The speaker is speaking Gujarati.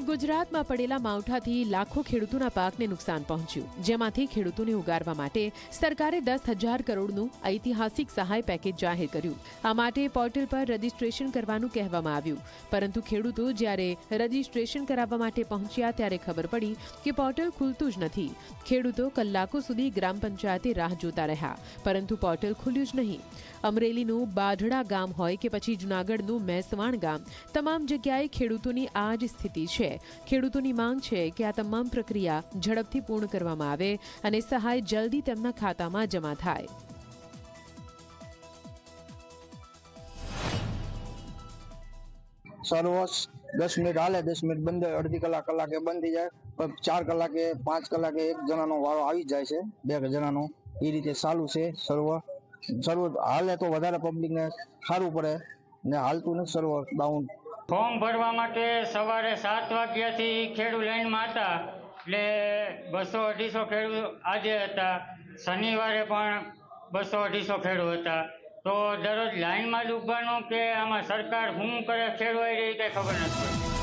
ગુજરાતમાં પડેલા માવઠાથી લાખો ખેડૂતોના પાકને નુકસાન પહોંચ્યું. જેમાંથી ખેડૂતોને ઉગારવા માટે સરકારે દસ હજાર કરોડનું ઐતિહાસિક સહાય પેકેજ જાહેર કર્યું. આ માટે પોર્ટલ પર રજીસ્ટ્રેશન કરવાનું કહેવામાં આવ્યું. પરંતુ ખેડૂતો જ્યારે રજીસ્ટ્રેશન કરાવવા માટે પહોંચ્યા ત્યારે ખબર પડી કે પોર્ટલ ખુલતું જ નથી. ખેડૂતો કલાકો સુધી ગ્રામ પંચાયતે રાહ જોતા રહ્યા, પરંતુ પોર્ટલ ખુલ્યું જ નહીં. અમરેલીનું બાઢડા ગામ હોય કે પછી જૂનાગઢનું મેસવાણ ગામ, તમામ જગ્યાએ ખેડૂતોની આ જ સ્થિતિ છે. ખેડૂતોની માંગ છે કે આ તમામ પ્રક્રિયા ઝડપથી પૂર્ણ કરવામાં આવે અને સહાય જલ્દી તેમના ખાતામાં જમા થાય. સર્વસ દસ મિનિટ હાલે, દસ મિનિટ બંધ, અડધી કલાક કલાકે બંધ જાય. ચાર કલાકે, પાંચ કલાકે એક જણાનો વારો આવી જાય છે. બે જણાનો. એ રીતે ચાલુ છે સર્વ. સર્વ હાલે તો વધારે પબ્લિક ને સારું પડે. ને હાલતું નથી સર્વ. ડાઉન ફોર્મ ભરવા માટે સવારે સાત વાગ્યાથી ખેડૂત લાઈનમાં હતા. એટલે બસો અઢીસો ખેડૂત આજે હતા. શનિવારે પણ બસો અઢીસો ખેડૂત હતા. તો દરરોજ લાઈનમાં જ ઊભાનું કે આમાં સરકાર શું કરે, ખેડૂત એ કઈ ખબર નથી